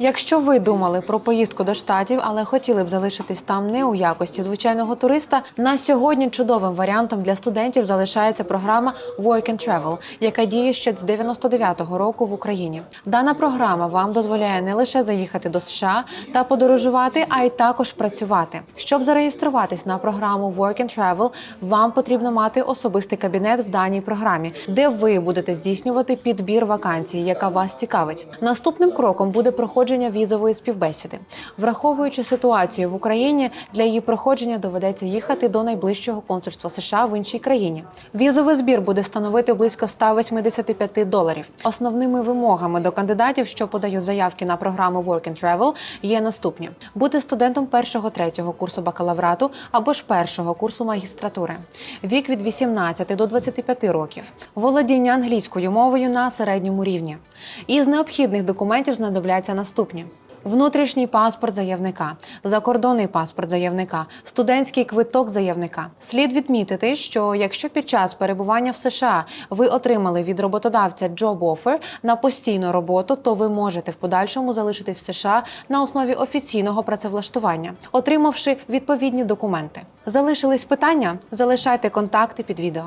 Якщо ви думали про поїздку до штатів, але хотіли б залишитись там не у якості звичайного туриста, на сьогодні чудовим варіантом для студентів залишається програма Work and Travel, яка діє ще з 99-го року в Україні. Дана програма вам дозволяє не лише заїхати до США та подорожувати, а й також працювати. Щоб зареєструватись на програму Work and Travel, вам потрібно мати особистий кабінет в даній програмі, де ви будете здійснювати підбір вакансій, яка вас цікавить. Наступним кроком буде проходження візової співбесіди. Враховуючи ситуацію в Україні, для її проходження доведеться їхати до найближчого консульства США в іншій країні. Візовий збір буде становити близько 185 доларів. Основними вимогами до кандидатів, що подають заявки на програму Work and Travel, є наступні: бути студентом першого третього курсу бакалаврату або ж першого курсу магістратури, вік від 18 до 25 років, володіння англійською мовою на середньому рівні. Із необхідних документів знадобляться наступні. Внутрішній паспорт заявника, закордонний паспорт заявника, студентський квиток заявника. Слід відмітити, що якщо під час перебування в США ви отримали від роботодавця job offer на постійну роботу, то ви можете в подальшому залишитись в США на основі офіційного працевлаштування, отримавши відповідні документи. Залишились питання? Залишайте контакти під відео.